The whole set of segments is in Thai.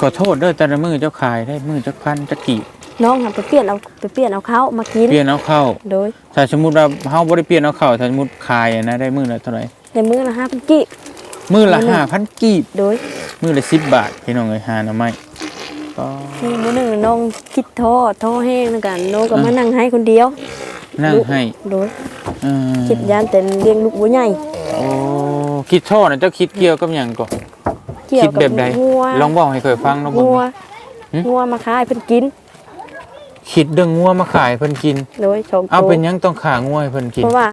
ขอโทษเด้อแต่ละมือเจ้าขายได้มือเจ้าพันจะกี่น้องหันไปเปลี่ยนเอาไปเปลี่ยนเอาเขามากินเปลี่ยนเอาเข้าโดยถ้าสมมุติว่าเฮาบ่ได้เปลี่ยนเอาเข้าถ้าสมมุติขายอะนะได้มือละเท่าไหร่ในมื้อละห้าพันกิมือละมื้อหนึ่ง5,000กีบโดยมือละ10บาทพี่น้องเอ้ยหาหน่อไม้ก็นี่มื้อหนึงน้องคิดโทษโทษแห้งแล้วกันน้องก็มานั่งให้คนเดียว นั่งให้โดยเออคิดยานแต่เลี้ยงลูกบ่ใหญ่โอ้คิดโทษนะเจ้าคิดเกี่ยวกับหยังก่อน เกี่ยคิวดกับแบบใดงัวลองบอกให้เคยฟังเนาะบ่งัวหึ งัวมาขายเพิ่นกินคิดเรื่องงัวมาขายเพิ่นกิน โดยชมเอาเป็นหยังต้องขางัวให้เพิ่นกิน เพราะว่า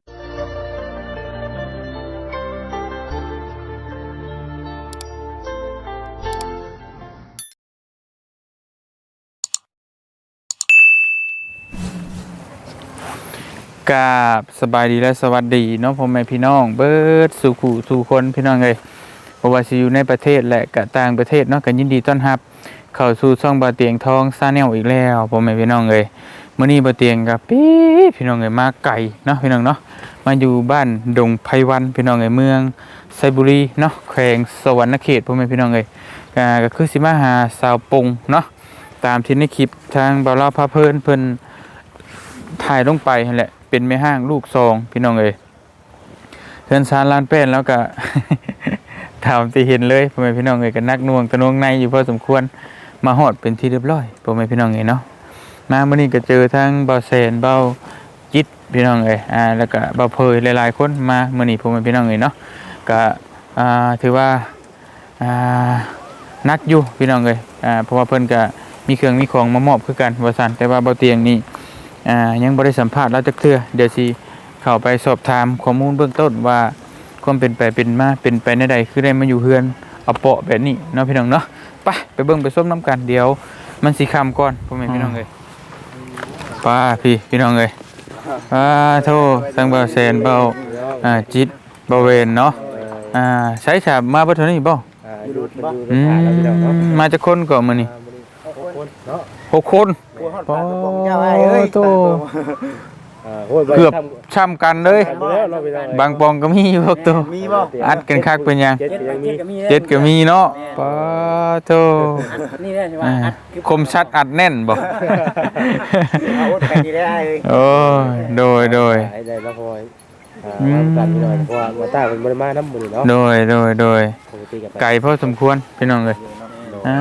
กราบสบายดีและสวัสดีเนาะพ่อแม่พี่น้อง เบิดสู่ขู่สู่คนพี่น้องเลย เพราะว่าสิอยู่ในประเทศและกะต่างประเทศเนาะกันยินดีต้อนรับ เข้าสู่ช่องบาเตียงทองซาแนลอีกแล้วพ่อแม่พี่น้องเลยมื้อนี้บาเตียงกับปี๊ดพี่น้องเลยมาไกลเนาะพี่น้องเนาะมาอยู่บ้านดงไพวันพี่น้องเลยเมืองไซบุรีเนาะแขวงสวรรณเขตพ่อแม่พี่น้องเลยอ่าก็คือสิมาหาสาวปงเนาะตามที่ในคลิปทางบ่าวลาพาเพลินเพิ่นถ่ายลงไปนั่แหละเป็นแม่ห้างลูกซองพี่น้องเอ้ยเพื่อนซานลานแป้นแล้วก็ ถามที่เห็นเลยพ่อแม่พี่น้องเอ้ยก็นักน่วงตะนวงในอยู่พอสมควรมาฮอดเป็นที่เรียบร้อยพ่อแม่พี่น้องเอ้ยเนาะมามื้อนี้ก็เจอทั้งเบาแสนเบาจิตพี่น้องเอ้ยอ่าแล้วก็เบาเพยหลายๆคนมามื้อนี้พ่อแม่พี่น้องเอ้ยเนาะก็อ่าถือว่าอ่านักอยู่พี่น้องเอ้ยอ่าเพราะว่าเพิ่นก็มีเครื่องมีของมามอบคือกันว่าซั่นแต่ว่าเบาเตียงนี่อ่ายังบริสัมภาษณ์เราจักเทื่อเดี๋ยวสิเข้าไปสอบถามข้อมูลเบื้องต้นว่า ความเป็นไปเป็นมาเป็นไปในใดคือได้มาอยู่เฮือนเอาเปาะแบบนี้เนาะพี่น้องเนาะไปไปเบิ่งไปส้มน้ำกันเดี๋ยวมันสิคำก่อนพ่อแม่พี่น้องเลยป้าพี่พี่น้องเลยป้าโทสังเบาแสนเบาอ่าจิตเบาเวนเนาะอ่าใช้ฉาบมาบ่เท่านี้บ่อ่าดูดดูอืหาแล้วพี่น้องเนาะมมาจากคนก่อนมื้อนี้เนาะหกคนกลัวฮอดปากกระป๋องเจ้าไอ้เอ้ยโตอ่าโอ้ย เกือบทำช้ำกันเลยทำแล้วเนาะพี่น้องเอ้ยบางปองก็มีอยู่พวกตัวมีบ่อัดกันคักเป็นหยังเจ็ดก็ยังมีเจ็ดก็มีเนาะปาโตนี่ได้ใช่ไหมอ่าอัดคมชัดอัดแน่นบ่เอาอดแผ่นนี้ได้เอ้ยโอ้ยโดยโดยได้ได้แล้วพอยอ่าอืมเอากันพี่น้องเพราะว่ามาต้าเป็นบริมาน้ำมือเนาะโดยโดยโดยปกติกับไก่พอสมควรพี่น้องเลยอ่า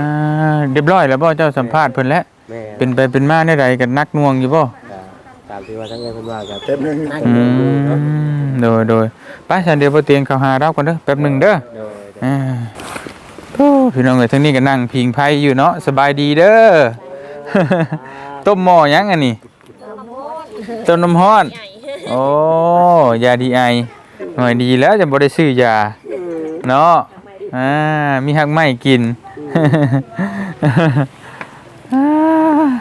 เรียบร้อยแล้วบ่เจ้าสัมภาษณ์เพิ่นแล้วแม่เป็นไปเป็นมาได้ใดกันนักหน่วงอยู่บ่อ่า ตามที่ว่าทั้งเงินเพิ่นว่ากับเต็มหนึงอืมโดยโดยไปฉันเดี๋ยวบ่เตียงเข้าหาเราก่อนเด้อแป๊บหนึงเด้อโดยอ่าโอ้พี่น้องเอ้ยทั้งนี้ก็นั่งพิงไพ่อยู่เนาะสบายดีเด้อ ต้มหม้อหยังอันนี้ต้มน้ำร้อนโอ้ยาดีไอหน่อยดีแล้วจะบ่ได้ซื้อยาเนาะอ่ามีหักไม้กิน อ่า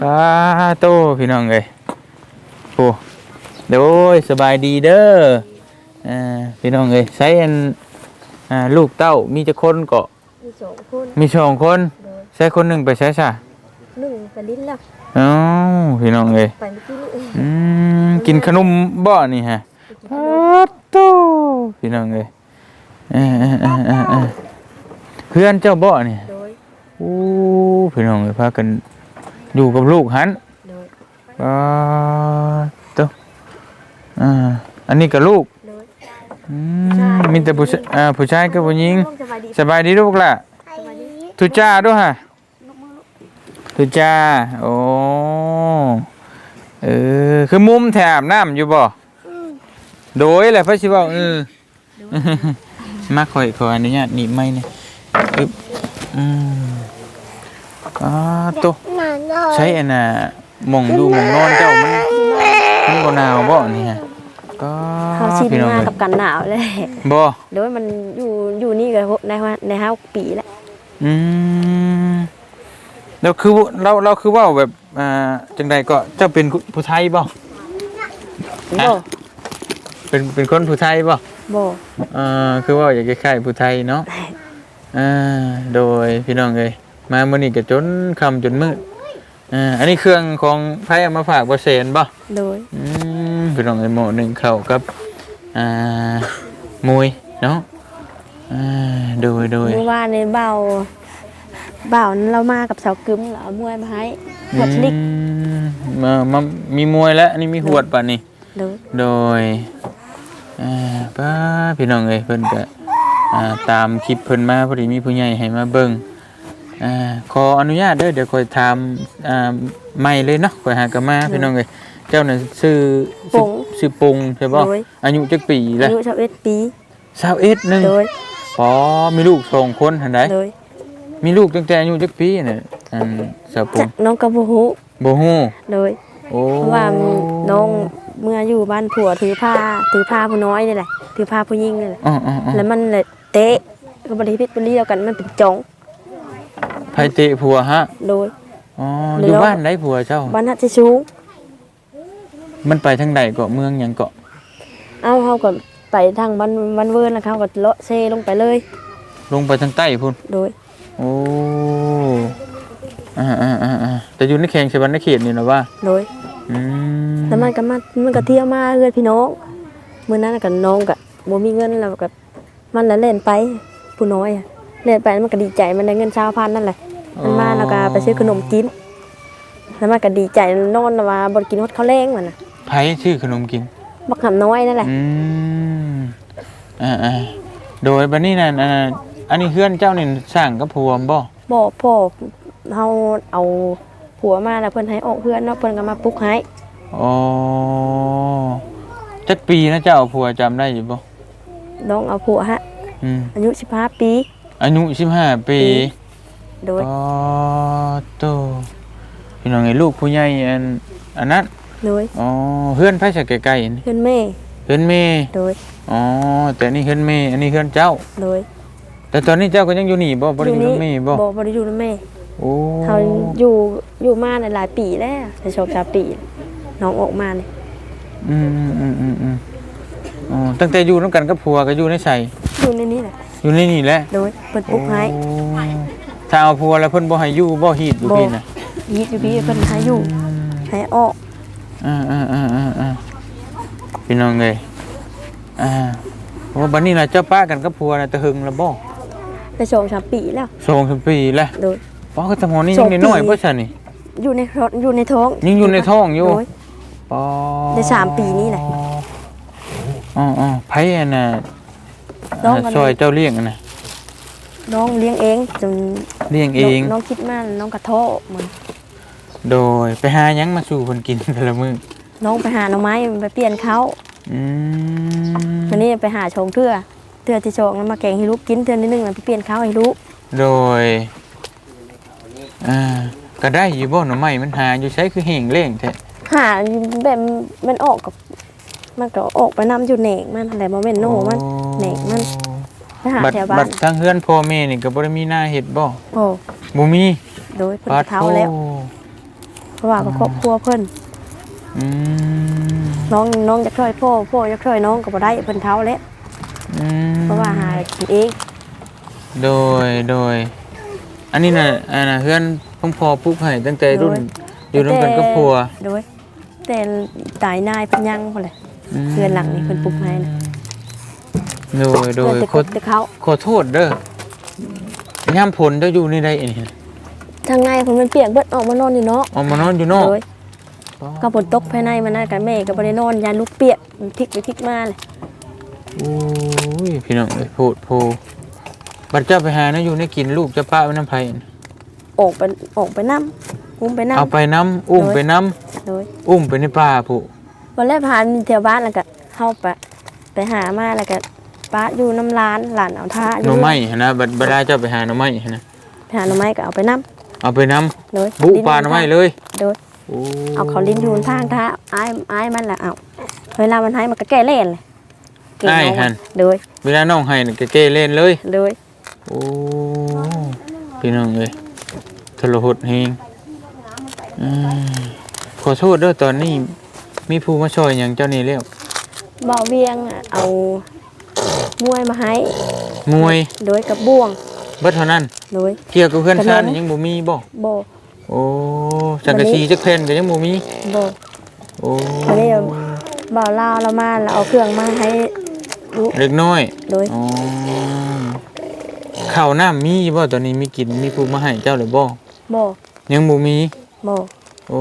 ปาโตพี่น้องเอ้ย โอ้โดยสบายดีเด้ออ่าพี่น้องเอ้ยใช้อันอ่าลูกเต้ามีจะคนก็มีสองคนมีสองคนใช้คนหนึ่งไปใช้ซะหนึ่งไปลิ้นแล้วอ๋อพี่น้องเอ้ยไปเมื่อกี้นี่เองอืมกินขนมบ่นี่ฮะปาโตพี่น้องเอ้ยเอ้ยเอ้ยเอ้ยเอ้ยเอ้ยเพื่อนเจ้าบ่นี่ โดย โอ้พี่น้องเอ้ยพากันอยู่กับลูกหัน โดยปาโตอ่าอันนี้กับลูกโดยอืมมีแต่ผู้ชายอ่าผู้ชายกับผู้หญิงสบายดีสบายดีลูกล่ะสบายดีทุจ้าด้วยฮะทุจ้าโอ้เออคือมุมแถบน้ำอยู่บ่โดยแหละพระชิเว่าเออมาคอยขออนุญาตหนีบไม่เนี่ยอึ๊บอืมอ่าโตะใช้อันน่ะ หมองดูหมองนอนเจ้ามันมันบ่หนาวบ่นี่ฮะก็เขาชินพี่น้องมาเอ้ยกับกันหนาวเลยบ่โดยมันอยู่อยู่นี่กันในว่าในห้าปีแล้วอืมแล้วคือเราเราคือเว่าแบบอ่าจังใดก็เจ้าเป็นผู้ไทยบ่บ่เป็นเป็นคนผู้ไทยบ่บ่อ่าคือเว่าอย่างคล้ายๆผู้ไทยเนาะอ่าโดยพี่น้องเอ้ยมามื้อนี้ก็จนค่ำจนมืด อ่าอันนี้เครื่องของไผเอามาฝากบ่เซนบ่โดย อืมพี่น้องเอ้ยหม้อหนึ่งข้าวกับอ่ามวยเนาะอ่าโดยโดย เมื่อวานในเบาบ่าวนั้นเรามากับสาวกึมเราเอามวยมาให้หวดลิกอืมมามามีมวยแล้วอันนี้มีหวดป่ะนี่ โดยโดยอ่าป้าพี่น้องเอ้ยเพิ่นก็อ่าตามคลิปเพิ่นมาพอดีมีผู้ใหญ่ให้มาเบิ่งอ่า ขออนุญาตเด้อเดี๋ยวคอยถามอ่าไม่เลยเนาะคอยหากนมาพี่น้องเอ้ยเจ้าน่ะชื่อชื่อชื่อปงใช่บ่อายุจักปีอาแล้วยุชาวเอ็ดปี21นึงโดยอ๋อมีลูกสองคนหั่นได้โดยมีลูกตั้งแต่อายุจักปีน่ะอันสาวปจะงน้องกระบุหูบ่ฮู้โดยโอ้เพราะว่าน้องเมื่ออยู่บ้านผัวถือผ้าถือผ้าผู้น้อยนี่แหละถือผ้าผู้หญิงนี่แหละอ๋ออ๋ออ๋อแล้วมันเลยเตะก็บริพิษบริเดียวกันมันเป็นจอง ไผเตะผัวฮะโดย อ๋อเหลือยู่อบ้านได้ผัวเจ้า บ้านนัดจะชูงมันไปทางใดเกาะเมืองหยังเกาะเอาเขาก็ไปทางบ้านบ้านเวิร์นแล้วเขาก็เลาะเซลงไปเลย ลงไปทางใต้พุ่นโดย โอ้อ่าอ่าอ่าอ่าแต่อยู่ในเขงชวันในเขตนี่นะว่าโดยอืมแล้วมันก็มามันก็เที่ยวมาเพื่อนพี่น้องมื้อนั้นกับน้องกับบ่มีเงินแล้วก็มันละเล่นไปผู้น้อยอะเล่นไปแล้วมันก็ดีใจมันได้เงินชาวพันนั่นแหละ มันมาแล้วก็ไปซื้อขนมกิน แล้วมันก็ดีใจนอนว่าบ่ได้กินฮอดข้าวแรงมันน่ะไผชื่อขนมกินบักหำน้อยนั่นแหละอืมอ่าอ่าโดยบัดนี้น่ะอ่าอันนี้เพื่อนเจ้านี่สร้างกับผัวบ่บอกพ่อเฮาเอาผัวมาแล้วเพิ่นให้ออกเพื่อนเนาะเพิ่นก็มาปลุกให้อ๋อจักปีนะเจ้าเอาผัวจำได้อยู่บ่น้องเอาผัวฮะอืมอายุ15ปี อายุ15ปี โดยอ๋อโตพี่น้องไอ้ลูกผู้ใหญ่อันอันนั้นโดยอ๋อเพื่อนไผสักใกล้ๆนี่เพิ่นแม่เพื่อนเมย์โดยอ๋อแต่นี่เพื่อนเมย์อันนี้เพื่อนเจ้า โดยแต่ตอนนี้เจ้าก็ยังอยู่นี่บ่บ่ได้อยู่กับเมย์บ่บ่บ่ได้อยู่นำแม่โอ้เขาอยู่อยู่มาในหลายปีแล้วในชอบชาปี น้องออกมาเนี่ยอืมอืมอืมอืมอืมอ๋อตั้งแต่อยู่นำกันกับผัวก็อยู่ในใส่อยู่ในนี้แหละอยู่ในนี่แหละโดยเปิดปุ๊กให้โอ้ ถ้าเอาผัวแล้วเพิ่นบ่ให้อยู่บ่ฮีดอยู่พี่น่ะยิดอยู่พี่เพิ่นให้อยู่ให้ออกอ่าอ่าอ่าอ่าอ่าพี่น้องเอ้ยอ่าโอ้บัดนี้น่ะเจ้าป้ากันกับผัวน่ะตะหึงแล้วบ่ในชอบชาปีแล้วสองสามปีแล้วโดยป้าก็ทำงานนี่สยัองงน้อยๆปีบ่ซั่นนี่อยู่ในรถอยู่ในท้องยังอยู่ในท้องอยู่โดยปอได้สามปีนี่แหละอ๋ออ๋อไผอันน่ะน้องกันซอยเจ้าเลี้ยงอันน่ะน้องเลี้ยงเองจน เลี้ยงเอง น้องคิดมากน้องกระโทษมันโดยไปหาหยังมาสู่เพิ่นกินแต่ละมื้อน้องไปหาหน่อไม้ไปเปลี่ยนเขาอืมวันนี้ไปหาชงเทื่อเทื่อที่ชงแล้วมาแกงให้ลูกกินเทื่อนิดนึงแล้วไปเปลี่ยนเขาให้ลูกโดยอ่าก็ได้อยู่บ่หน่อไม้มันหาอยู่ใช้คือแห้งแล้งแท้หาแบบมันออกกับ มันก็ออกไปนำอยู่แหนกมันอะไรบ่แม่นโน่มัน แหน่มันไปหาบัดแถวบ้าบันดทางเฮือนพ่อแม่นี่ก็บ่ได้มีหน้าเฮ็ดบ่โอ้บ่มีโดยเพิ่นก็เท้าแล้ว โอ้เพราะว่าก็ครอบครัวเพิ่นอืมน้องน้องจะช่วยพ่อพ่อจะช่วยน้องก็บ่ได้เพิ่นเท้าแล้วอืมเพราะว่าหากินเองโดยโดย อันนี้น่ะอันน่ะเฮือนพ่อพ่อปลูกให้ตั้งแต่รุ่นอยู่ร่วมกันกับผัวโดยแต่ตายนายเพิ่นยังพุ่นเลยเฮือนหลังนี่เพิ่นปลูกให้นะ โดยโดยแต่ขคอนแต่เขาขอโทษเด้อย่ามผลเจ้าอยู่นี่ได้อันนี้ทางในเพิ่นมันเปียกเบิดออกมานอนอยู่เนาะออกมานอนอยู่นอกโดยก็ฝนตกภายในมันนั่นกันแม่ก็บ่ได้นอนยานลูกเปียกมันพลิกไปพลิกมาเลยโอ้ยพี่น้องเอ้ยโพดโพบัดเจ้าไปหานะอยู่ในกินลูกเจะป้าไว้น้ำไผ่ออกไปออกไปนํอุ้มไปนํเอาไปน้ำอุ้มไปน้โดยำอุ้มไปในป่าผู้วันแรกผ่านแถวบ้านแล้วก็เข้าไปไปหามาแล้วก็ ป้าอยู่น้ำร้านหลานเอาท่าอหน่ยู่อไม้หั่นนะบัดบัดได้เจ้าไปหาหน่อไม้หั่นนะไปหาหน่อไม้ก็เอาไปน้เอาไปน้ำโดยำบุปลาหน่อไม้เลยโดยโอ้เอาเขาลิ้นยูนทางท่าอ้ายอ้ายมันแหละเอาเวลามันให้มันก็แก้เล่นเลยเก่งได้เอาหันโดยเวลาน้องให้นี่ก็เก้เล่นเลย โดยโอ้พี่น้องเอ้ยทรหดเฮงอืมขอโทษเด้อตอนนี้มีผู้มาช่วยอย่างเจ้านี่แล้วบ่าวเวียงอะเอา มวยมาให้มวยโดยกับบ่วงเบิดเท่านั้นโดยเกี่ยวกับเพื่อนขนมชาตินี่ยังบ่มีบ่โบโอ้สังกะสีจักแผ่นก็ยังบ่มีโบโอ้วันนี้บ่าวลาวเรามาแล้วเอาเครื่องมาให้ลูกเล็กน้อยโดยอ๋อข้าวน้ำมีบ่ตอนนี้มีกินมีผู้มาให้เจ้าหรือบ่บ่ยังบ่มีบ่โอ้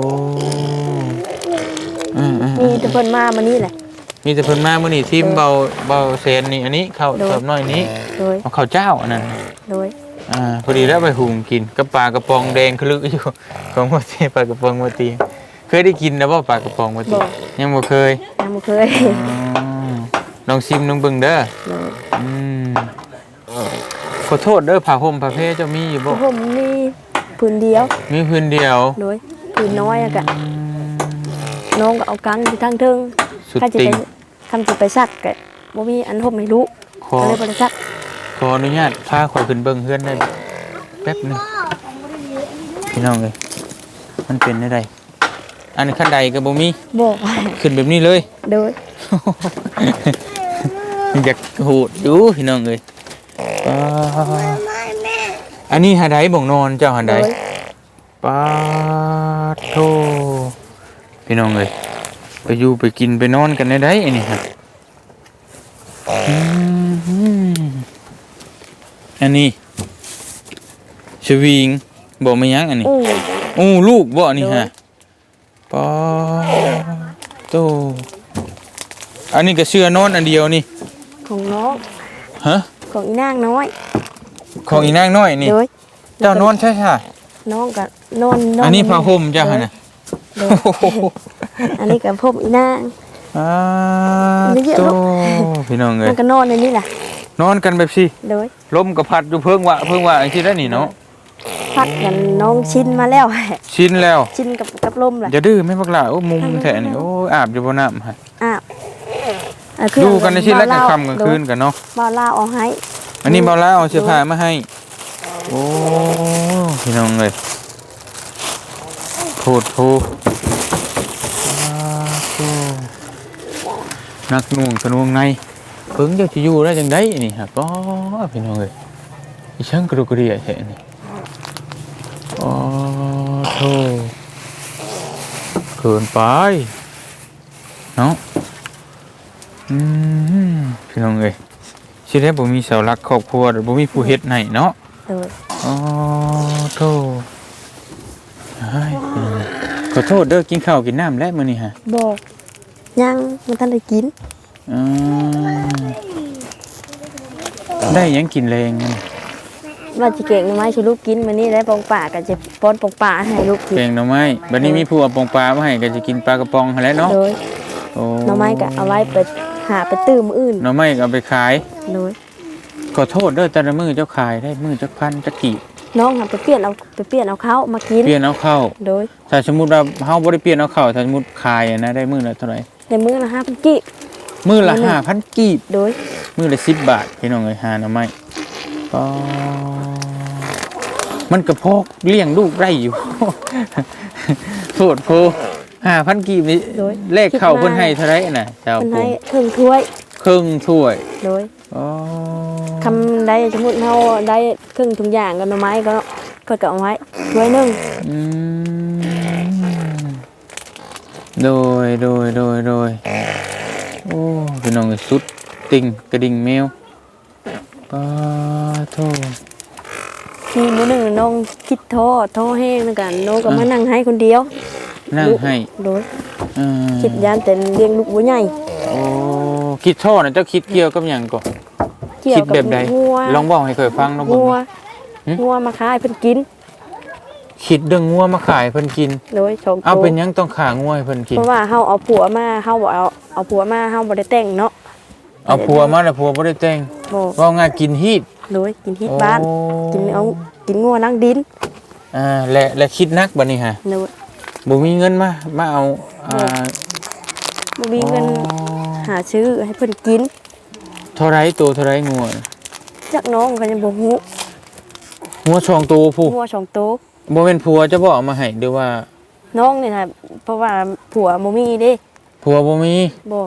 อืมมีแต่เพิ่นมามานี่แหละๆ มีแต่เพิ่นมามื้อนี้ทีมเบาเบาเซนนี่อันนี้ข้าวโดยสอบน้อยนี้โดยเอาข้าวเจ้าอันนั้นโดยอ่าพอดีแล้วไปหุงกินกับปลากระป๋องแดงคลึกอยู่ของบ่เตีปลากระป๋องบ่เตีเคยได้กินแล้วบ่ปลากระป๋องบ่เตียังบ่เคยยังบ่เคยอ๋อลองชิมลองเบิ่งเด้อโดยอืมขอโทษเด้อผ้าห่มผ้าเพเจ้ามีอยู่บ่ผมมีพื้นเดียว มีพื้นเดียวโดยพื้นน้อยอะกะอืมน้องก็เอากังอยู่ทางเทิง สุดถ้าจะติไปงคำจะไปซักกะบ่มีอันห่มให้ลูกขอก็เลยบ่ได้ซักขออนุญาตพาข่อยขึ้นเบิ่งเฮือนได้แป๊บหนึงพี่น้องเอ้ยมันเป็นได้ไดอันนี้ขั้นใดก็บ่มีบ่ ขึ้นแบบนี้เลย โดยอยากโหดอยู่พี่น้องเอ้ยป้าอันนี้หาไดบ่งนอนเจ้าหาโดไดยป้าดโทพี่น้องเอ้ยไป อยู่ไปกินไปนอนกันได้ไดอันนี้ฮะอืมอันนี้ชวิงบอกมายังอันนี้อู้โอ้ลูกบ่อันนี้ฮะป้าดโตอันนี้ก็เสื้อนอนอันเดียวนี่ ของน้องฮะของอีนางน้อย ของอีนางน้อยนี่โดยเจ้านอนใช่ค่ะน้องก็นอนนอนอันนี้ผ้าห่มเจ้าฮะนะ โดยอันนี้ก็ผมอีนางอ้าไม่เยอะโตหรอกพี่น้องเอ้มัยนก็นอนในนี้แหละนอนกันแบบสิโดยลมก็พัดอยู่เพิ่งว่าเพิ่งว่าอันที่ได้นี่เนาะพักกันน้องชินมาแล้วชินแล้วชินกับกับลมแหละอย่าดื้อแม่บักหล่าโอ้มุมแท้นี่โอ้ยอาบอยู่บ่น้ำฮะอ้าวอะเครื่องดูกันในชิ้นแรกกลางเบค่ำกลางคืนกันเนาะบ่าวลาวเอาให้ อันนี้เบาแล้วเอาเสื้อผ้ามาให้ โอ้พี่น้องเอ้ยโพดโพอ้าวโธ่ นักหน่วงสนวงในเพิ่งจะสิอยู่ได้จังไดนี่ฮะก็พี่น้องเอ้ยอีช่างกระดุกกระเดียแท้นี่โอ้โธ่เกินไปเนาะอืมพี่น้องเอ้ยสิได้บ่มีเสาหลักครอบครัวหรือบ่มีผู้เฮ็ดให้เนาะโดยอ๋อโธ่เฮ้ยพี่น้องขอโทษเด้อกินข้าวกินน้ำแล้วมื้อนี้ฮะบอก ยังมันทันได้กินอืมได้หยังกินแรงนั่นว่าจะเก่งหน่อไม้ชูลูกกินมานี่ได้ปองป่าก็จะป้อนปองป่าให้ลูกกินแกงหน่อไม้บัดนี้มีผู้เอาปองปลามาให้ก็จะกินปลากระป๋องหั่นแหล้วเนาะโดยโอ้หน่อไม้ก็เอาไว้ไปหาไปตื้มออื่นหน่อไม้ก็เอาไปขาย โดยขอโทษเด้อแต่ละมื้อเจ้าขายได้มื้อจักพันจักกี่น้องหาไปเปลี่ยนเอาไปเปลี่ยนเอาเขามากิน เปลี่ยนเอาเข้า โดยถ้าสมมุติว่าเฮาบ่ได้เปลี่ยนเอาเข้าถ้าสมมุติขายอะนะได้มื้อละเท่าไหร่ ในมื้อละห้าพันกิมื้อละมื้อหนึ่ง5,000กีบ โดย มือละสิบบาทพี่น้องเอ้ยหาหน่อไม้ก็มันกระพอกเลี้ยงลูกได้อยู่โทษโพห้าพันกีบนี่โดยเลขเข้าเพิ่นให้เท่าไหรน่ะเจ้ามันผให้มครึ่งถ้วยครึ่งถ้วยโดยอ๋อคำได้สมมุติเฮาได้ครึ่งทุกอย่างกับหน่อไม้ก็ก็ก็เอาไว้ถ้วยหนึงอืม โดยโดยโดยโดยโอ้พี่น้องเอ้ยสุดติ่งกระดิ่งแมวป้าโทษมีมื้อหนึงน้องคิดโทษโทษแห้งนึงกันน้องก็มานั่งให้คนเดียว นั่งให้โดยอืมคิดยานแต่เลี้ยงลูกบ่ใหญ่โอ้คิดโทษนะเจ้าคิดเกี่ยวกับหยังก่อน เกี่ยวคิดกับแบบใด งัวลองบอกให้เคยฟังเนาะบ่งัวหึงัวมาขายเพิ่นกิน คิดเรื่องงัวมาขายเพิ่นกิน โดยชมเอาเป็นหยังต้องขางัวให้เพิ่นกิน เพราะว่าเฮาเอาผัวมาเฮาบ่เอาเอาผัวมาเฮาบ่ได้แต่งเนาะเอาผัวมาแล้วผัวบ่ได้แต่งบ่ว่าง่ายกินฮีดโดยกินที่บ้านโอ้กินเอากินงัวนั่งดินอ่าและและคิดนักบัดนี้ฮะโดยบ่มีเงินมามาเอาอ่าบ่มีเงินอ๋อหาซื้อให้เพิ่นกิน เท่าไรตัวเท่าไรงัวจักน้องก็ยังบ่ฮู้งัวสองตัวผู้งัวสองโตว บ่แม่นผัวจะบ่เอามาให้หรือว่าน้องนี่น่ะเพราะว่าผัวบ่มีเด้ผัวบ่มีบ่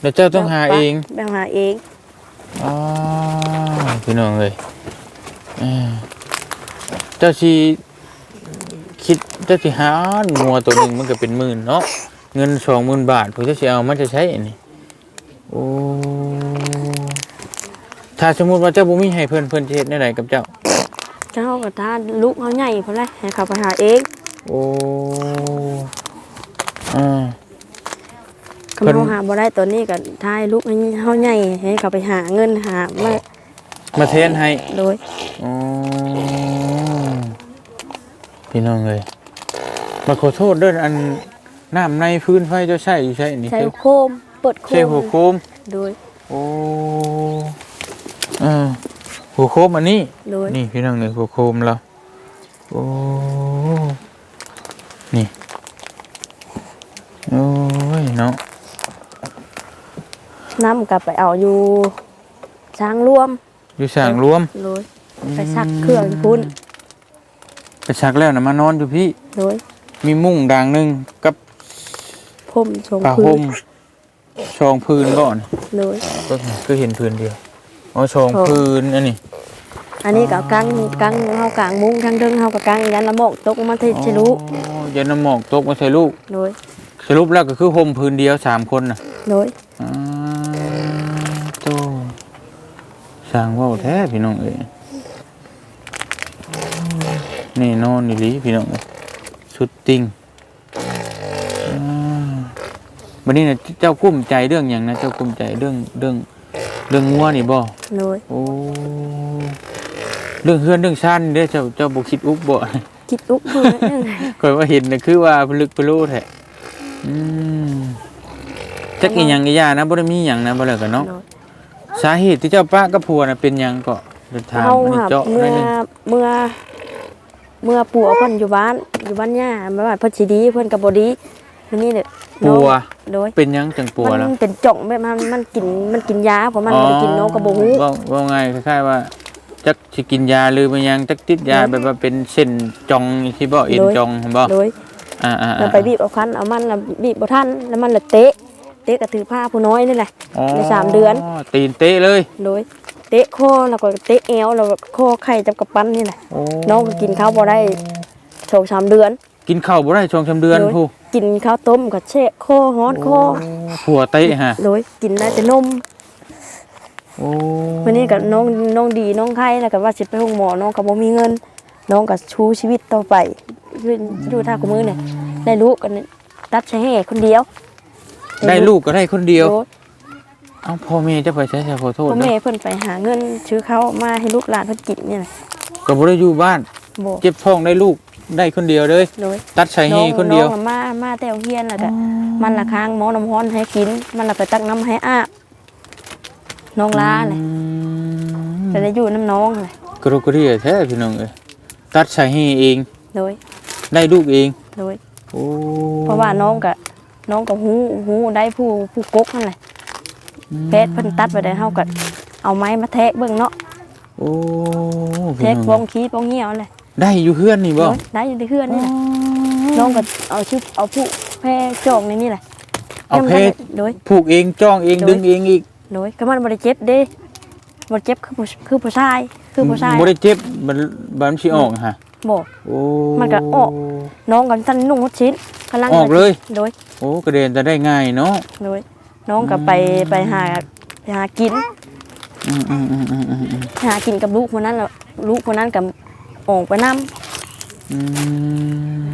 แล้วเจ้าต้องหาเองไปหาเองอ๋อพี่น้องเลยเอ้ยเจ้าชีคิดเจ้าสิหางัวตัวหนึ่งมันก็เป็นหมื่นเนาะเงินสองหมื่นบาทผมจะสิเอามันจะใช้อันนี้โอ้ถ้าสมมุติว่าเจ้าบ่มีให้เพิ่นเพิ่นสิเฮ็ดแนวใดกับเจ้า เจ้าก็ถ้าลูกเขาใหญ่พุ่นแหละให้เขาไปหาเองโอ้อ่า คำเขาหาบ่ได้ตอนนี้ก็ถ้าให้ลูกเขาใหญ่ให้เขาไปหาเงินหามามาเทรนให้โดยอ๋อพี่น้องเอ้ยมาขอโทษเด้ออันน้ำในพื้นไฟเจ้าใช้อยู่ใช่นี่ใช้คือโคมเปิดโคใช่มหัวโคม โดยโอ้อ่า หัวโคมอันนี้ โดยนี่พี่น้องเลยหัวโคมเราโอ้นี่โอ้ยเนาะน้ำกับไปเอาอยู่ช้างรวมอยู่สั่งรวมโดยไปซักเครื่องพุ่นไปชักแล้วนะมานอนอยู่พี่ โดยมีมุ้งด่างหนึ่งกับพ่มชงผ้าพื้ห่นมชองพื้นก่อนโดยก็ก็เห็นพื้นเดียว อ๋อชองชองพื้นอันนี้อันนี้ก็กางกางเฮากางมุ้งทางเทิงเฮาก็กางยันละหมอกตกมาที่ชะลุอ๋อเย็นน้ำหมอกตกมาใส่ลูกโดยสรุปแล้วก็คือห่มพื้นเดียวสามคนน่ะโดยอ่าโตสร้างเว่าวแท้พี่น้องเอ้ยนี่นอนนี่ลีพี่น้องเอ้ยสุดติงอ่าวันนี้นะเจ้ากุ้มใจเรื่องอย่างนะเจ้ากุ้มใจเรื่องเรื่อง เรื่องงัวนี่บ่โดยโอ้เรื่องเฮือนเรื่องชานนี่เด้อเจ้าเจ้าบ่คิดอุกบ่คิดอุกเพื่อนึงก็ว่าเห็นน่ะคือว่าพลึกพลูแท้อืมจักอีหยังอีหยานะบ่ได้มีหยังนะบ่แล้วกันเนาะโดยสาเหตุที่เจ้าป้ากับผัวน่ะเป็นหยังก็เดินทางเฮาอันนี้หับเจาะเมื่ได้อนึงเมื่อเมื่อปู่เอาเพิ่นอยู่บ้านอยู่บ้านย่าแม่ว่าเพิ่นสิดีเพิ่นก็บ่ดีทีนี้เด้อน้อง ปัวโดยเป็นหยังจังปัวแล้วมันเป็นจ่องแบบมันมันกินมันกินยาเพราะมันบ่ได้กินน้องก็บ่ฮู้ว่าว่าไงคล้ายๆว่าจักสิกินยาหรือมันยังจักติดยาโดยแบบว่าเป็นเส้นจองที่บ่เอ็นโดยจองหั่นบ่โดยอ่าอ่าแล้วไปบีบเอาคันเอามันแล้วบีบบ่ทันแล้วมันละเตะ เตะก็ถือผ้าผู้น้อยนี่แหละในสามเดือนตีนเตะเลยโดยเตะคอแล้วก็เตะเอวแล้วก็คอไข่จับกับปั้นนี่แหละโอ้น้องก็กินข้าวบ่ได้สองสามเดือน กินข้าวบ่ได้ช่วงสามเดือนโดยผู้กินข้าวต้มก็เชะคอฮ้อนคอผัวเตะฮะโดยกินได้แต่นมโอ้วันนี้กับน้องน้องดีน้องไข่แล้วก็ว่าสิไปห้องหมอน้องก็บ่มีเงิน น้องก็ชูชีวิตต่อไปอยู่อยู่ท่ากับมือเนี่ยได้ลูกกันตัดใช้ให้คนเดียว ได้ลูกก็ได้คนเดียวโดยเอ้าพ่อแม่จะไปใช้ขอโทษพ่อนะแม่เพิ่นไปหาเงินซื้อข้าวมาให้ลูกหลานเพิ่นกินนี่แหละก็บ่ได้อยู่บ้าน บ่เก็บท้องได้ลูก ได้คนเดียวเลย โดยตัดใช้น้ให้องคนเดียวน้องมามาแต่โรงเรียนแล้วก็มันละค้างหมอน้ำร้อนให้กิน มันละไปตักน้ำให้อาบน้องล้าเลยอืมจะได้อยู่น้ำน้องเลยกรุกเรียแท้พี่น้องเอ้ยตัดใช้ให้เองโดยได้ลูกเองโดยโอ้เพราะว่าน้องกับน้องกับหูหูได้ผู้ผู้กกนั่นแหละเพชรเพิ่นตัดไปได้เฮาก็เอาไม้มาแทะเบิ่งเนาะโอ้แทะพี่วน้องงขี้วงเหี่ยวเลย ได้อยู่เฮือนนี่บ่โดยได้อยู่ในเฮือนนี่แหละน้องก็เอาชุบเอาผู้แพร่จองในนี่แหละเอาเพชรโดยผูกเองจ้องเองโดยดึงเองอีกโดยก็มันบ่ได้เจ็บเด้บ่เจ็บคือผู้คือผู้ชายคือผู้ชายบ่ได้เจ็บมันบันสิออกฮะบ่โอ้มันก็ออกน้องกันตันนุ่งหัดชิ้นกำลังออกเลยโดยโอ้กระเด็นจะได้ง่ายเนาะโดยน้องก็ไปไปหาไปหากินอืมอืมอืมอืมอืมอืมหากินกับลูกคนนั้นแล้วลูกคนนั้นกับ ออกไปนํอืม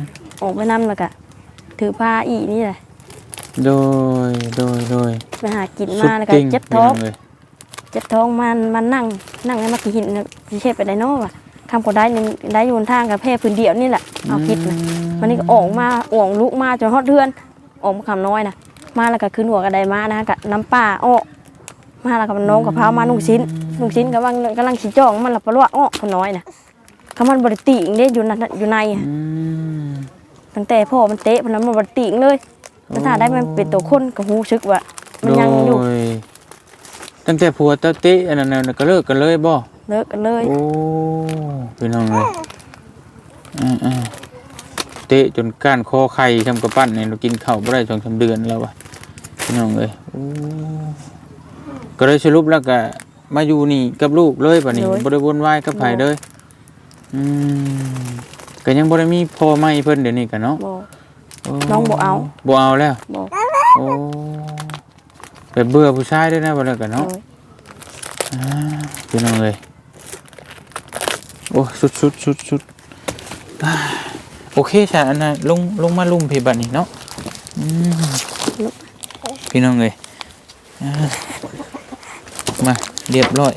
ออกไปนํแล้วก็ถือผ้าอีนี่แหละโดยโดยโดยไปหากินสุดมาแล้วก็จริงเจ็บท้องพี่น้เลยเจ็บท้องมันมันนั่งนั่งแล้วมากี่หินสิเช็ดไปได้เนาะว่ะคำก็ได้หนึงได้อยู่บนทางกับแพร่พื้นเดียวนี่แหละเอาพิษนะวันนี้ก็ออกมาออกลูกมาจนฮอดเทือนออกมาคำน้อยนะมาแล้วก็ขึ้นหัวกระไดมานะกับน้ำป่าออกมาแล้วก็น้องกับพร้าวมานุ่งชิ้นนุ่งชิ้นกำลังกำลังสีจ้องมันละปลวกออกคนน้อยนะ คำมันบริติงเด้อยู่ในอยู่ในอะอืมตั้งแต่พ่อมันเตะมันนั้นมันบริติงเลยแต่ถ้าได้มันเป็นตัวคนก็หูชึกว่ามันยังอยู่โดตั้งแต่ผัวเจ้าเตะอันนั้นน่ะก็เลิกกันเลยบ่เลิกกันเลยโอ้พี่น้องเลยอืมอืมเตะจนก้านคอไข่ทำกระปั้นเนี่ยเรากินข้าวไม่ได้สองสามเดือนแล้ววะพี่น้องเลยโอ้ก็เลยสรุปแล้วก็มาอยู่นี่กับลูกเลยป่ะนี่บริวนวายกับไผเลย อืมก็ยังบริมีพ่อไม่เพิ่นเดี๋ยวนี้กันเนาะบอกโอ้น้องบ่เอาบ่เอาแล้วบอกโอ้แบบเบื่อผู้ชายด้วยนะบ่แล้วกันเนาะเลยอ่าพี่น้องเลยโอ้สุดสุดสุดสุดอ่าโอเคจ้ะอันน่ะลงลงมาลุ่มพี่บัดนี้เนาะอืมพี่น้องเลยอ่ามาเรียบร้อย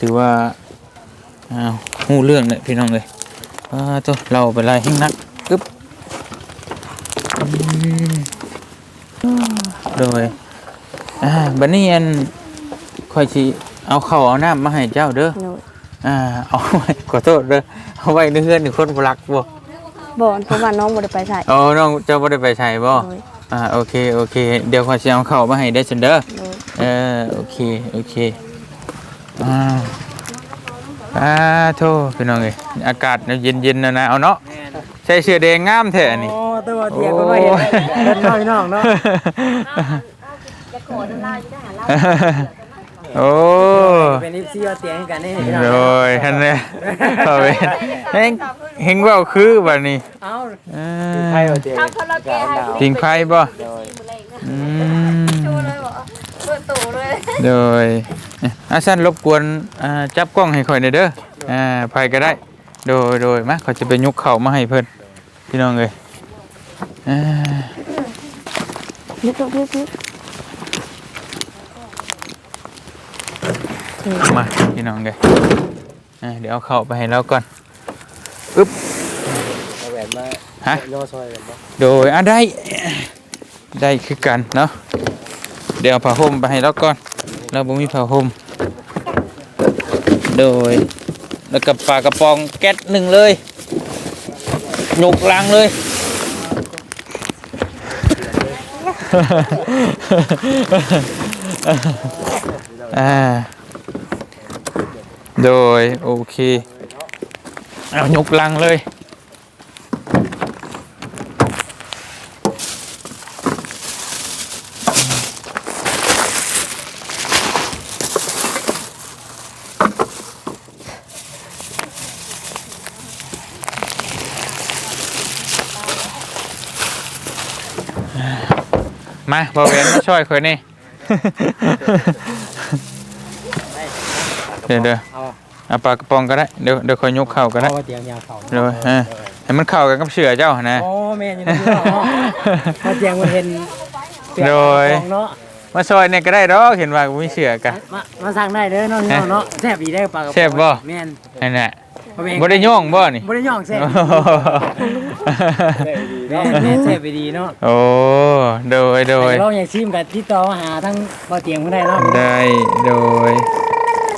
ถือว่าอ้าว หูเรื่องเลยพี่น้องเลยอ่าตัวเราไปไล่ให้นักกึ๊บอืมโดยอ่าบัดนี้อันค่อยสิเอาข้าวเอาน้ำมาให้เจ้าเด้อโดยอ่าเอาไว้ขอโทษเด้อเอาไว้ในเฮือนนี่คนบ่รักบ่บ่อนเพราะว่าน้องบ่ได้ไปใส่อ๋อน้องเจ้าบ่ได้ไปใช้บ่โดยอ่าโอเคโอเค เดี๋ยวขอยสิเอาข้าวมาให้ได้อซั่นเด้อโดยเออโอเคโอเคอ่า อ่าโทพี่น้องเอ้ยอากาศเย็นๆนะนะเอาเนาะใส่เสื้อแดงงามแท้อันนี้โอ้ตัวเตียงก็ไม่เห็นเดินน้อยน้องเนาะโอ้เป็นนิฟซี่เตียงกันนี่โดยท่านเนี่ยเอาเว้ยเฮงเฮงเว่าคือบัดนี้เอ้าเอใครอเตียงการดาวปิ งไฟบ่โดยอืมโดยอาสั้นรบกวนอ่าจับกล้องให้ข่อยหน่อยเด้ออ่าไผก็ได้ โดยโดยมาเขาจะไปยกเข่ามาให้เพิ่นพี่น้องเอ้ยอ่านึกนึกนึกนึกมาพี่น้องเอ้ยอ่าเดี๋ยวเอาเข่าไปให้แล้วก่อนเอาแหวนมาฮะย่อซอยกันบ่โดยอะได้ได้คือกันเนาะ เดี๋ยวเผ้าห่มไปให้แล้วก่อน เราบ่มีผ้าห่มโดย แล้วกับปลากระป๋องแก๊สหนึ่งเลยยกลังเลย อ่า โดย โอเค เอายกลังเลย บอเวนมาช่วยคอยนี่ เดี๋ยวเดี๋ยวเอาเอาปลากระป๋องก็ได้ เดี๋ยวเดี๋ยวคอยยกเข่าก็ได้ เอาเตียงยาวเขาเดี๋ยวเออให้มันเข้ากันกับเสือเจ้าหั่นนะ โอ้แม่ยังไม่รู้เนาะเอาเตียงมาเห็นโดยเนาะมาช่วยเนี่ยก็ได้ดอกเห็นว่าบ่มีเสือกันมามาสั่งได้เด้อเนาะเนาะแซ่บอีได้ปลากระป๋องแซ่บบ่ แม่นนั่นแห ละบ่แม่นบ่ได้ย่องบ่นี่ บ่ได้ย่องแซ่บแม่นแม่นแซ่บไปดีเนาะโอ้โดยโดยเราอยากชิมกับที่ต่อมาหาทั้งบ่เตียงเพิ่นได้เนาะได้โดย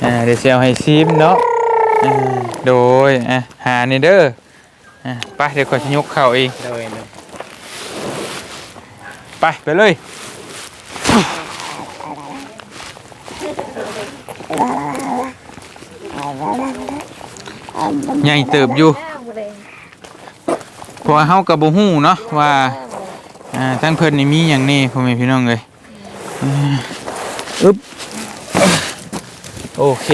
อ่าเดี๋ยวสิเอาให้ซิมเนาะอ่าโดยอะหานี่เด้ออะไปเดี๋ยวขอยสิยกเข่าเองโดยเนาะไปไปเลย ใหญ่เติบอยู่เพราะว่าเฮากับบ่ฮู้เนาะว่าอ่าทั้งเพิ่นนี่มีหยังแนี่พ่อแม่พี่น้องเอ้ยอึ๊บโอเค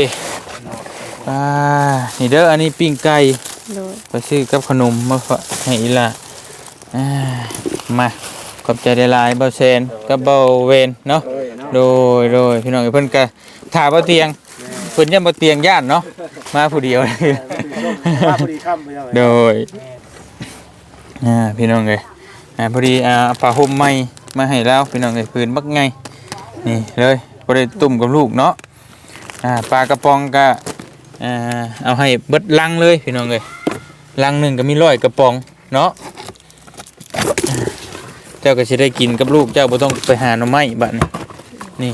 อ่านี่เด้ออันนี้ปิ้งไก่ไปซื้อกับขนมมาฝากให้อีล่ะอ่ามาขอบใจได้หลายเบาเซนกับเบาเวนเนาะโดยโดยพี่น้องเพิ่นก็ถ่าบ่เตียงเพิ่นยังบ่เตียงย่านเนาะมาผู้เดียวเลย มาพอดีค่ำไปแล้วโดยอ่าพี่น้องเอ้ยอ่าพอดีอ่าเอาผ้าห่มใหม่มาให้แล้วพี่น้องเอ้ยพื้นบักไงนี่เลยบ่ได้ตุ่มกับลูกเนาะอ่าปลากระป๋องก็อ่าเอาให้เบิดลังเลยพี่น้องเอ้ยลังหนึ่งก็มีร้อยกระป๋องเนาะเจ้าก็สิได้กินกับลูกเจ้าบ่ต้องไปหาหน่อไม้บัดนี้นี่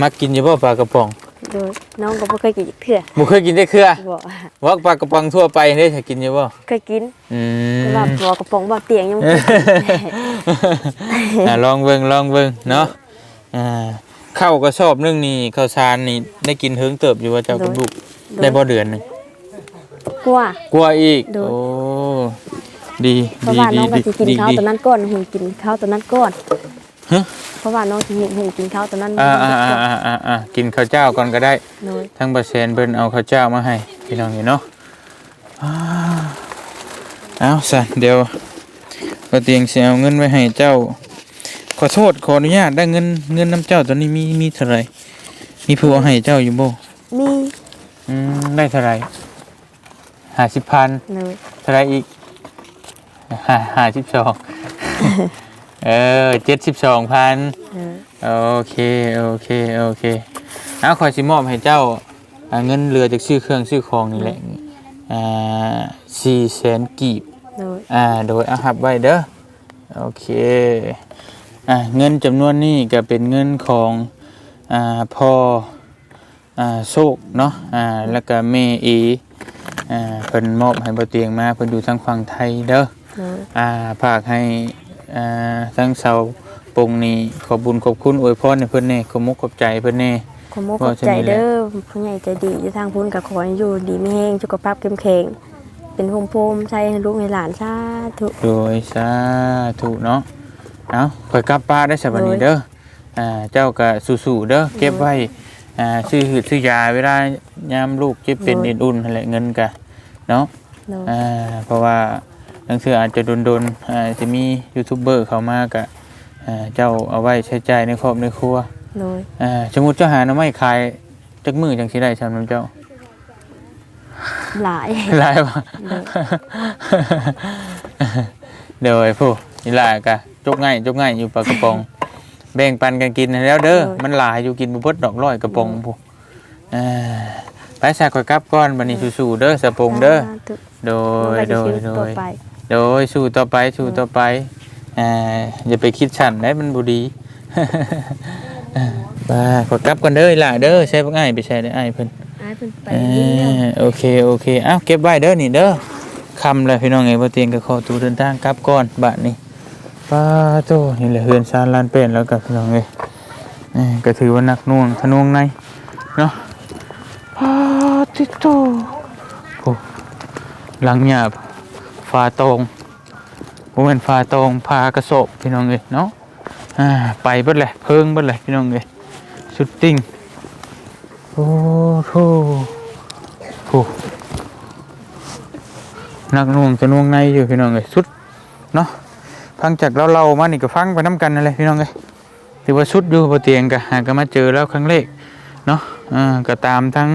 มักกินอยู่บ่ปลากระป๋อง โดยน้องก็บ่เคยกินเถื่อบ่เคยกินได้เครือบ่ว่าปลากระป๋องทั่วไปเด้ถ้ากินอยู่บ่เคยกินอืมแต่ว่าบ่กระป๋องบ่เตียงยังบ่เอเคยกินออะลองเบิ่งลองเบิ่งเนาะอ่าข้าวกระสอบหนึงนี่ข้าวสารนี่ได้กินเฮิงเติบอยู่ว่าเจ้ากับลูกได้บ่เดือนหนึงกลัวกลัวอีกโดยโอ้ดีเพราะดีว่าดีน้องก็ดีสิกินดีข้าวดีตัวนั้นก่อนหุงกินข้าวตัวนั้นก่อน ฮะ เพราะว่าน้องสิหุงกินข้าวตัวนั้นอ่าอ่าอ่าอ่าอ่าอ่ากินข้าวเจ้าก่อนก็ได้ โดยทั้งบะเซนเพิ่นเอาข้าวเจ้ามาให้ พี่น้องเห็นเนาะอ่าเอาสันเดี๋ยวก็เตียงสิเอาเงินไว้ให้เจ้า ขอโทษขออนุญาตได้เงินเงินน้ำเจ้าตอนนี้มีมีเท่าไหร่มีผู้เอาให้เจ้าอยู่บ่ได้เท่าไหร่ห้าสิบพันเลยเท่าไหรอีกห้าห้าสิบสอง เออเจ็ดสิบสองพันเออโอเค โอเค โอเคเอาขอสิมอบให้เจ้าอ่าเงินเรือจากชื่อเครื่องชื่อของนี่แหละอ่าสี่แสนกีบเลยอ่าโดยอาหับไว้เด้อโอเคอ่าเงินจำนวนนี้ก็เป็นเงินของอ่าพ่ออ่าโชคเนาะอ่าแล้วก็แม่เออ่าเพิ่นมอบให้บ่เตียงมาเพิ่นอยู่ทางฝั่งไทยเด้อเลยอ่าฝากให้ อ่าทั้งเสาปงนี้ขอบบุญขอบคุณอวยพรให้เพิ่นแน่ขอบมุกขอบใจเพิ่นแน่ ขอมกขอบใจเด้อผู้ใหญ่ใจดีอยู่ทางพุ่นกับขอให้อยู่ดีไม่แห้งสุขภาพเข้มแข็งเป็นโฮมโพมใช้ให้ลูกให้หลานสาธุโดยสาธุเนาะเอาข่อยกลับป้านได้สับัดนี้โดยเด้ออ่าเจ้าก็สู้ๆเด้อเก็บไว้อ่าซื้อหืดซื้อยาเวลายามลูกเจ็บเป็นอุ่นๆนั่นแหละเงินก็เนาะเลยอ่าเพราะว่า หนังสืออาจจะโดนๆอ่าจะมียูทูบเบอร์เข้ามาก็อ่าเจ้าเอาไว้ใช้จ่ายในครอบในครัวเลยอ่าสมมุติเจ้าหาหน่อไม้ขายจักมือจังสิได้ชำน้ำเจ้า หลาย หลายบ่เดี๋ยวไอ้ผู้นี่ล่ะกะจกง่ายจกง่ายอยู่ปลากระป๋อง แบ่งปันกันกินให้แล้วเด้อมันหลายอยู่กินบ่เบิดดอกร้อยกระป๋องผู้อ่าไปสากข่อยกลับก่อนบัดนี้สู้ๆเด้อสะปงเด้อ สาธุโดยไว้โดจะยซื้อโดต่อยไป โดยสู้ต่อไปสู้ต่อไปอ่าอย่าไปคิดฉันได้มันบ่ดีบ้าขอกลับกันเด้อล่ะเด้อใช้บ่ง่ายไปใช้ได้อ้ายเพิ่นอ้ายเพิ่นไปเอดีแล้วอโอเคโอเคอ้าวเก็บไว้เด้อนี่เด้อคำเลยพี่น้องไงบ่เตียงก็ขอตัวเดินทางกลับก่อนบัดนี้ป้าโตนี่แหละเฮือนซานลานเป็นแล้วกับพี่น้องเอ้ยนี่ก็ถือว่าหนักหน่วงทะนวงในเนาะป้าติโตโอ้หลังหยาบ ฟาตรงบ่แม่นฟาตรงพากระโสบพี่น้องเอ้ยเนาะไปเบิดแหละเพิ่งเบิดแหละพี่น้องเอ้ยสุดติ่งโอ้โหโหนักน่วงจะน่วงในอยู่พี่น้องเลยสุดเนาะฟังจากเราเรามานี่ก็ฟังไปน้ำกันนั่นแหละพี่น้องเลยถือว่าสุดอยู่บนเตียงก็หาก็มาเจอแล้วครั้งแรกเนาะอ่าก็ตามทั้ง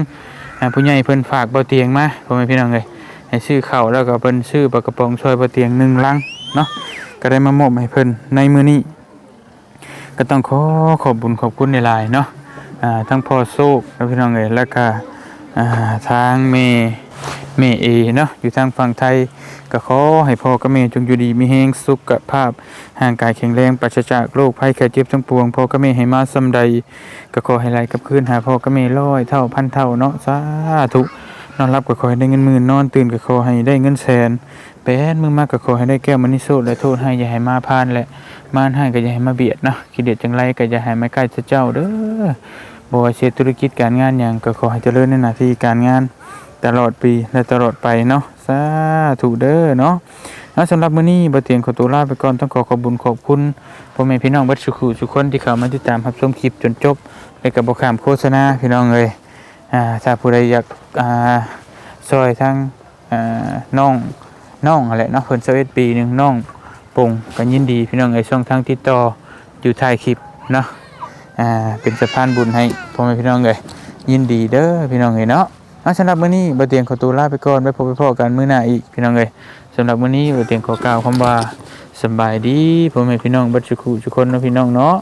ผู้ใหญ่เพิ่นฝากบนเตียงมาพ่อแม่พี่น้องเลย ให้ซื้อเข้าแล้วก็เพิ่นซื้อปลากระป๋องช่วยบนเตียงหนึ่งลังเนาะก็ได้มามอบให้เพิ่นในมือนี้ ก็ต้องขอขอบบุญขอบคุณในลายเนาะอ่าทั้งพ่อโซกแล้วพี่น้องเอ๋ยแล้วก็อ่าทางเมเมเอเนาะอยู่ทางฝั่งไทยก็ขอให้พ่อกับแม่จงอยู่ดีมีแฮงสุขภาพห่างกายแข็งแรงปราศจากโรคภัยไข้เจ็บทั้งปวงพ่อกับแม่ให้มาสำใด ก็ขอให้ไหลกับคืนหาพ่อกับแม่ร้อยเท่าพันเท่าเนาะสาธุ นอนรับก็ขอให้ได้เงินหมื่นนอนตื่นก็ขอให้ได้เงินแสนเป็นมือมากก็ขอให้ได้แก้วมณีโซดและโทษให้อย่าให้มาพานและมานให้ก็อย่าให้มาเบียดนะคิดเด็ดจังไรก็อย่าให้มาใกล้เจ้าเด้อบว่าเสียธุรกิจการงานอย่างก็ขอให้เจริญในหน้าที่การงานตลอดปีและตลอดไปเนาะสาธุเด้อเนาะแล้วสำหรับมื้อนี้บ่เตียงขอตัวลาไปก่อนต้องขอขอบคุญขอบคุณพ่อแม่พี่น้องบัดสุขุทุกคนที่เข้ามาติดตามรับชมคลิปจนจบและก็บ่ข้ามโฆษณาพี่น้องเอ้ย ถ้าผู้ใดอยากซอยทางอ่าน้องน้องนั่นแหละเนาะเพิ่นปีหนึ่งน้องปงก็ยินดีพี่น้องเอ้ยช่องทางติดต่ออยู่ท้ายคลิปเนาะเป็นสะพานบุญให้พ่อแม่พี่น้องเลยยินดีเด้อพี่น้องเลยเนาะเอาสำหรับมื้อนี้บ่เตียงขอตัวลาไปก่อนไว้พบไปพ่อกันมื้อหน้าอีกพี่น้องเลยสำหรับมื้อนี้บ่เตียงขอกล่าวคำว่าสบายดีพ่อแม่พี่น้องบัดทุกคู่ทุกคนนะพี่น้องเนาะ